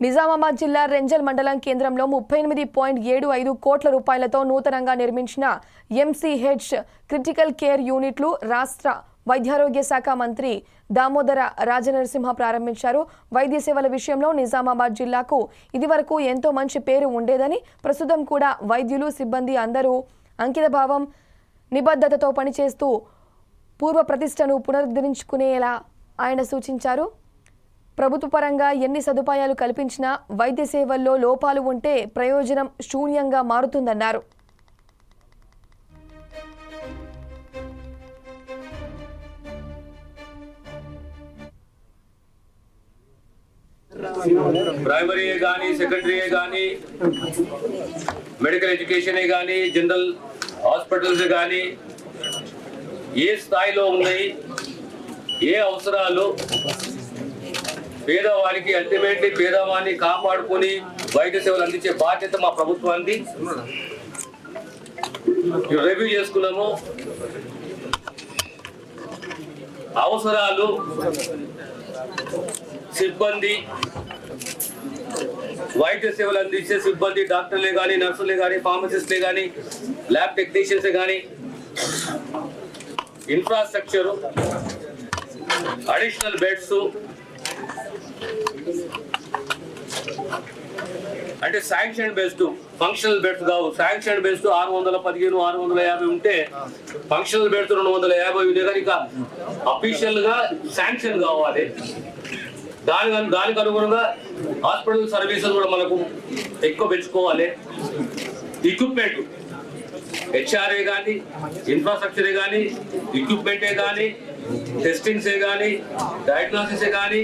నిజామాబాద్ జిల్లా రెంజల్ మండలం కేంద్రంలో ముప్పై ఎనిమిది పాయింట్ ఏడు ఐదు కోట్ల రూపాయలతో నూతనంగా నిర్మించిన ఎంసీహెచ్ క్రిటికల్ కేర్ యూనిట్లు రాష్ట్ర వైద్యారోగ్య శాఖ మంత్రి దామోదర రాజనరసింహ ప్రారంభించారు. వైద్య సేవల విషయంలో నిజామాబాద్ జిల్లాకు ఇదివరకు ఎంతో మంచి పేరు ఉండేదని ప్రస్తుతం కూడా వైద్యులు సిబ్బంది అందరూ అంకితభావం నిబద్ధతతో పనిచేస్తూ పూర్వ ప్రతిష్టను పునరుద్ధరించుకునేలా ఆయన సూచించారు. ప్రభుత్వ పరంగా ఎన్ని సదుపాయాలు కల్పించినా వైద్య సేవల్లో లోపాలు ఉంటే ప్రయోజనం శూన్యంగా మారుతుందన్నారు. ప్రైమరీయే కానీ సెకండరీయే కానీ మెడికల్ ఎడ్యుకేషనే కానీ జనరల్ హాస్పిటల్స్ కానీ ఏ స్థాయిలో ఉన్నాయి ఏ అవసరాలు పేదవాడికి అల్టిమేట్లీ పేదవాడిని కాపాడుకొని వైద్య సేవలు అందించే బాధ్యత మా ప్రభుత్వానికి రివ్యూ చేసుకున్నాము. అవసరాలు సిబ్బంది వైద్య సేవలు అందించే సిబ్బంది డాక్టర్లే కానీ నర్సులే కానీ ఫార్మసిస్ట్లే కానీ ల్యాబ్ టెక్నీషియన్సే కానీ ఇన్ఫ్రాస్ట్రక్చరు అడిషనల్ బెడ్స్ అంటే శాంక్షన్ బేస్డ్ ఫంక్షనల్ బెడ్స్ కావు. శాంక్షన్ బేస్డ్ ఆరు వందల పదిహేను ఆరు వందల యాభై ఉంటే ఫంక్షనల్ బెడ్స్ రెండు వందల యాభై ఉంటే కనుక అఫీషియల్గా శాంక్షన్ కావాలి. దాని దానికి అనుగుణంగా హాస్పిటల్ సర్వీసెస్ కూడా మనకు ఎక్కువ పెంచుకోవాలి. ఎక్విప్మెంట్ హెచ్ఆర్ఏ కానీ ఇన్ఫ్రాస్ట్రక్చరే కానీ ఎక్విప్మెంటే కానీ టెస్టింగ్సే కానీ డయాగ్నోసిసే కానీ